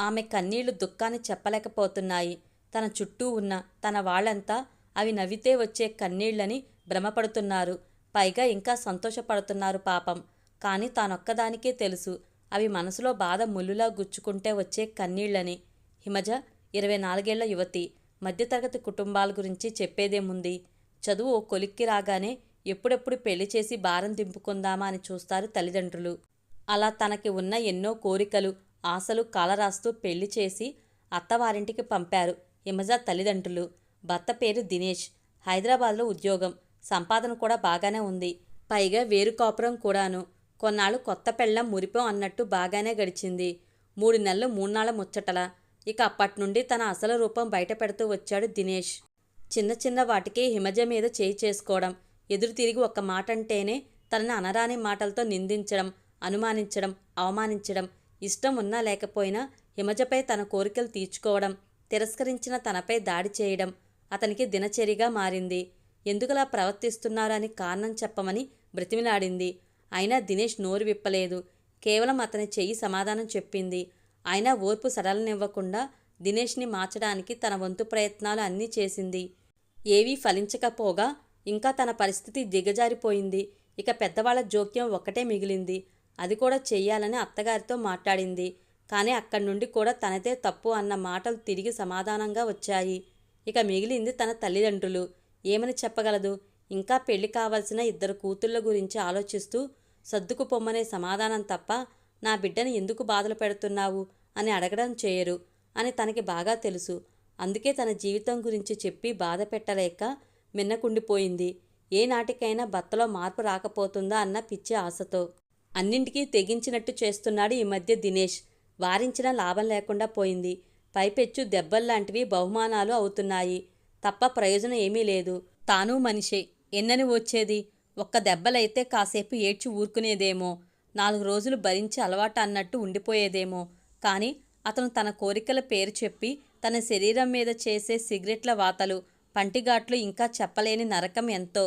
ఆమె కన్నీళ్ళు దుఃఖాన్ని చెప్పలేకపోతున్నాయి. తన చుట్టూ ఉన్న తన వాళ్ళంతా అవి నవ్వితే వచ్చే కన్నీళ్ళని భ్రమపడుతున్నారు. పైగా ఇంకా సంతోషపడుతున్నారు పాపం. కానీ తానొక్కదానికే తెలుసు. అవి మనసులో బాధ ముల్లులా గుచ్చుకుంటే వచ్చే కన్నీళ్ళని. హిమజ ఇరవై నాలుగేళ్ళ యువతి. మధ్యతరగతి కుటుంబాల గురించి చెప్పేదేముంది చదువు ఓ కొలిక్కి రాగానే ఎప్పుడెప్పుడు పెళ్ళి చేసి భారం దింపుకుందామా అని చూస్తారు తల్లిదండ్రులు. అలా తనకి ఉన్న ఎన్నో కోరికలు ఆశలు కాలరాస్తూ పెళ్ళి చేసి అత్తవారింటికి పంపారు హిమజ తల్లిదండ్రులు. భర్త పేరు దినేష్. హైదరాబాద్లో ఉద్యోగం. సంపాదన కూడా బాగానే ఉంది. పైగా వేరు కాపురం కూడాను. కొన్నాళ్ళు కొత్త పెళ్ళం మురిపం అన్నట్టు బాగానే గడిచింది. మూడు నెలలు మూన్నాళ్ళ ముచ్చటల. ఇక అప్పటి నుండి తన అసలు రూపం బయట పెడుతూ వచ్చాడు దినేష్. చిన్న చిన్న వాటికి హిమజ మీద చేయి చేసుకోవడం ఎదురు తిరిగి ఒక్క మాట అంటేనే తనని అనరాని మాటలతో నిందించడం అనుమానించడం అవమానించడం ఇష్టం ఉన్నా లేకపోయినా హిమజపై తన కోరికలు తీర్చుకోవడం తిరస్కరించిన తనపై దాడి చేయడం అతనికి దినచర్యగా మారింది. ఎందుకలా ప్రవర్తిస్తున్నారని కారణం చెప్పమని బ్రతిమిలాడింది. అయినా దినేష్ నోరు విప్పలేదు. కేవలం అతని చెయ్యి సమాధానం చెప్పింది. అయినా ఓర్పు సడలనివ్వకుండా దినేష్ని మార్చడానికి తన వంతు ప్రయత్నాలు అన్నీ చేసింది. ఏవీ ఫలించకపోగా ఇంకా తన పరిస్థితి దిగజారిపోయింది. ఇక పెద్దవాళ్ళ జోక్యం ఒక్కటే మిగిలింది. అది కూడా చెయ్యాలని అత్తగారితో మాట్లాడింది. కానీ అక్కడి నుండి కూడా తనదే తప్పు అన్న మాటలు తిరిగి సమాధానంగా వచ్చాయి. ఇక మిగిలింది తన తల్లిదండ్రులు. ఏమని చెప్పగలదు? ఇంకా పెళ్ళి కావాల్సిన ఇద్దరు కూతుళ్ళ గురించి ఆలోచిస్తూ సర్దుకుపొమ్మనే సమాధానం తప్ప నా బిడ్డని ఎందుకు బాధలు పెడుతున్నావు అని అడగడం చేయరు అని తనకి బాగా తెలుసు. అందుకే తన జీవితం గురించి చెప్పి బాధ పెట్టలేక మిన్నకుండిపోయింది. ఏ నాటికైనా భర్తలో మార్పు రాకపోతుందా అన్న పిచ్చి ఆశతో. అన్నింటికీ తెగించినట్టు చేస్తున్నాడు ఈ మధ్య దినేష్. వారించిన లాభం లేకుండా పోయింది. పైపెచ్చు దెబ్బల్లాంటివి బహుమానాలు అవుతున్నాయి. తప్ప ప్రయోజనం ఏమీ లేదు. తాను మనిషే. ఎన్నని వచ్చేది? ఒక్క దెబ్బలైతే కాసేపు ఏడ్చి ఊరుకునేదేమో? నాలుగు రోజులు భరించి అలవాటు అన్నట్టు ఉండిపోయేదేమో? కానీ అతను తన కోరికల పేరు చెప్పి తన శరీరం మీద చేసే సిగరెట్ల వాతలు పంటిఘాట్లు ఇంకా చెప్పలేని నరకం ఎంతో.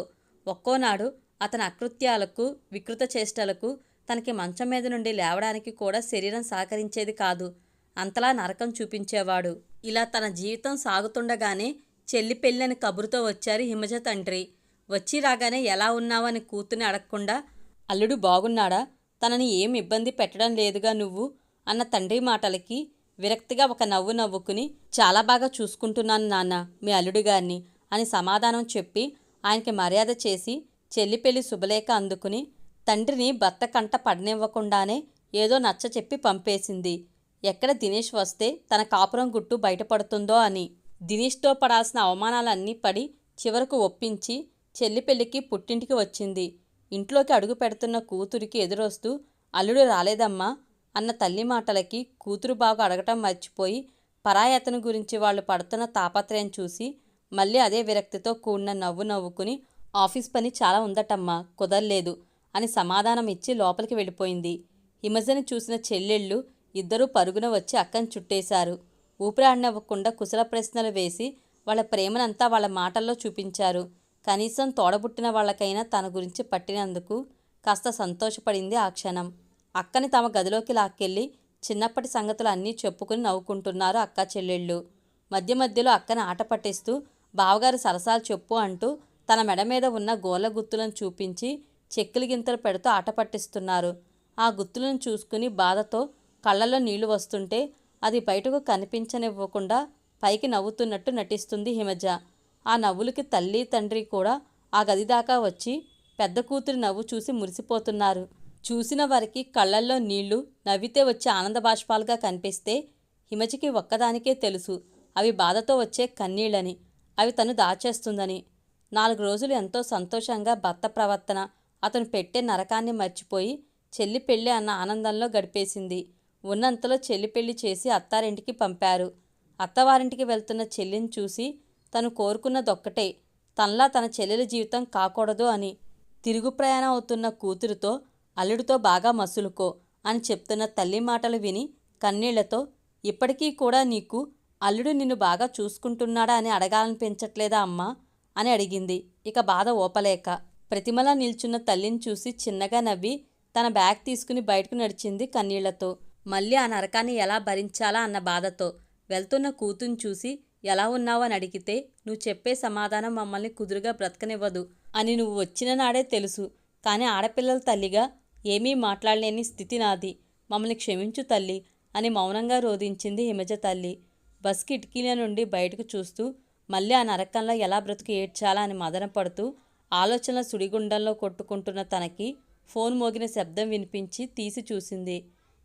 ఒక్కోనాడు అతని అకృత్యాలకు వికృత చేష్టలకు తనకి మంచం మీద నుండి లేవడానికి కూడా శరీరం సహకరించేది కాదు. అంతలా నరకం చూపించేవాడు. ఇలా తన జీవితం సాగుతుండగానే చెల్లి పెళ్ళని కబురుతో వచ్చారు హిమజ తండ్రి. వచ్చి రాగానే ఎలా ఉన్నావని కూతుని అడగకుండా అల్లుడు బాగున్నాడా? తనని ఏం ఇబ్బంది పెట్టడం లేదుగా నువ్వు? అన్న తండ్రి మాటలకి విరక్తిగా ఒక నవ్వు నవ్వుకుని చాలా బాగా చూసుకుంటున్నాను నాన్న మీ అల్లుడు గారిని అని సమాధానం చెప్పి ఆయనకి మర్యాద చేసి చెల్లి పెళ్ళి శుభలేఖ అందుకుని తండ్రిని భర్త కంట పడనివ్వకుండానే ఏదో నచ్చ చెప్పి పంపేసింది. ఎక్కడ దినేష్ వస్తే తన కాపురం గుట్టు బయటపడుతుందో అని. దినేష్తో పడాల్సిన అవమానాలన్నీ పడి చివరకు ఒప్పించి చెల్లి పెళ్ళికి పుట్టింటికి వచ్చింది. ఇంట్లోకి అడుగు పెడుతున్న కూతురికి ఎదురొస్తూ అల్లుడు రాలేదమ్మా అన్న తల్లి మాటలకి కూతురు బాగు అడగటం మర్చిపోయి పరాయతను గురించి వాళ్ళు పడుతున్న తాపత్రయం చూసి మళ్ళీ అదే విరక్తితో కూడిన నవ్వు నవ్వుకుని ఆఫీస్ పని చాలా ఉందటమ్మా కుదరలేదు. అని సమాధానం ఇచ్చి లోపలికి వెళ్ళిపోయింది. హిమజని చూసిన చెల్లెళ్ళు ఇద్దరూ పరుగున వచ్చి అక్కని చుట్టేశారు. ఊపిరాడినవ్వకుండా కుశల ప్రశ్నలు వేసి వాళ్ళ ప్రేమనంతా వాళ్ళ మాటల్లో చూపించారు. కనీసం తోడబుట్టిన వాళ్ళకైనా తన గురించి పట్టినందుకు కాస్త సంతోషపడింది ఆ క్షణం. అక్కని తమ గదిలోకి లాక్కెళ్ళి చిన్నప్పటి సంగతులు అన్నీ చెప్పుకుని నవ్వుకుంటున్నారు అక్క చెల్లెళ్ళు. మధ్య మధ్యలో అక్కని ఆట పట్టిస్తూ బావగారు సరసాలు చెప్పు అంటూ తన మెడ మీద ఉన్న గోళ్ళ గుత్తులను చూపించి చెక్కులు గింతలు పెడుతూ ఆట పట్టిస్తున్నారు. ఆ గుత్తులను చూసుకుని బాధతో కళ్ళలో నీళ్ళు వస్తుంటే అది బయటకు కనిపించనివ్వకుండా పైకి నవ్వుతున్నట్టు నటిస్తుంది హిమజ. ఆ నవ్వులకి తల్లి తండ్రి కూడా ఆ గది దాకా వచ్చి పెద్ద కూతురి నవ్వు చూసి మురిసిపోతున్నారు. చూసిన వారికి కళ్ళల్లో నీళ్ళు నవ్వితే వచ్చే ఆనంద బాష్పాలుగా కనిపిస్తే హిమజకి ఒక్కదానికే తెలుసు. అవి బాధతో వచ్చే కన్నీళ్ళని. అవి తను దాచేస్తుందని. నాలుగు రోజులు ఎంతో సంతోషంగా భర్త ప్రవర్తన అతను పెట్టే నరకాన్ని మర్చిపోయి చెల్లి పెళ్ళి అన్న ఆనందంలో గడిపేసింది. ఉన్నంతలో చెల్లి పెళ్ళి చేసి అత్తారింటికి పంపారు. అత్తవారింటికి వెళ్తున్న చెల్లిని చూసి తను కోరుకున్నదొక్కటే. తనలా తన చెల్లెల జీవితం కాకూడదు అని. తిరుగు ప్రయాణం అవుతున్న కూతురుతో అల్లుడితో బాగా మసులుకో అని చెప్తున్న తల్లి మాటలు విని కన్నీళ్ళతో ఇప్పటికీ కూడా నీకు అల్లుడు నిన్ను బాగా చూసుకుంటున్నాడా అని అడగాలనిపించట్లేదా అమ్మా? అని అడిగింది. ఇక బాధ ఓపలేక ప్రతిమలా నిల్చున్న తల్లిని చూసి చిన్నగా నవ్వి తన బ్యాగ్ తీసుకుని బయటకు నడిచింది కన్నీళ్ళతో. మళ్ళీ ఆ నరకాన్ని ఎలా భరించాలా అన్న బాధతో. వెళ్తున్న కూతుని చూసి ఎలా ఉన్నావు? అని అడిగితే నువ్వు చెప్పే సమాధానం మమ్మల్ని కుదురుగా బ్రతకనివ్వదు అని నువ్వు వచ్చిన నాడే తెలుసు. కానీ ఆడపిల్లల తల్లిగా ఏమీ మాట్లాడలేని స్థితి నాది. మమ్మల్ని క్షమించు తల్లి అని మౌనంగా రోధించింది హిమజ తల్లి. బస్ కిటికీల నుండి బయటకు చూస్తూ మళ్ళీ ఆ నరకంలో ఎలా బ్రతుకు ఏడ్చాలా అని మదనపడుతూ ఆలోచనల సుడిగుండంలో కొట్టుకుంటున్న తనకి ఫోన్ మోగిన శబ్దం వినిపించి తీసి చూసింది.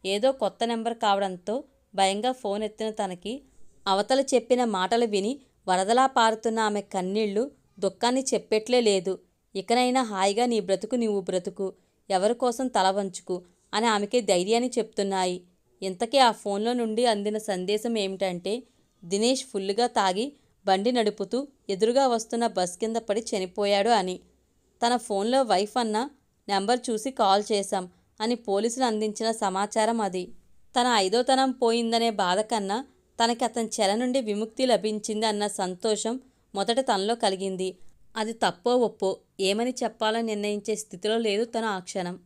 ఏదో కొత్త నెంబర్ కావడంతో భయంగా ఫోన్ ఎత్తిన తనకి అవతల చెప్పిన మాటలు విని వరదలా పారుతున్న ఆమె కన్నీళ్ళు దుఃఖాన్ని చెప్పేట్లే లేదు. ఇకనైనా హాయిగా నీ బ్రతుకు నీవు బ్రతుకు ఎవరి కోసం తల వంచుకు అని ఆమెకి ధైర్యాన్ని చెప్తున్నాయి. ఇంతకీ ఆ ఫోన్లో నుండి అందిన సందేశం ఏమిటంటే దినేష్ ఫుల్లుగా తాగి బండి నడుపుతూ ఎదురుగా వస్తున్న బస్ కింద పడి చనిపోయాడు అని. తన ఫోన్లో వైఫ్ అన్న నెంబర్ చూసి కాల్ చేశాం అని పోలీసులు అందించిన సమాచారం అది. తన ఐదోతనం పోయిందనే బాధ కన్నా తనకి అతని చెర నుండి విముక్తి లభించింది అన్న సంతోషం మొదట తనలో కలిగింది. అది తప్పో ఒప్పో ఏమని చెప్పాలో నిర్ణయించే స్థితిలో లేదు తన ఆ క్షణం.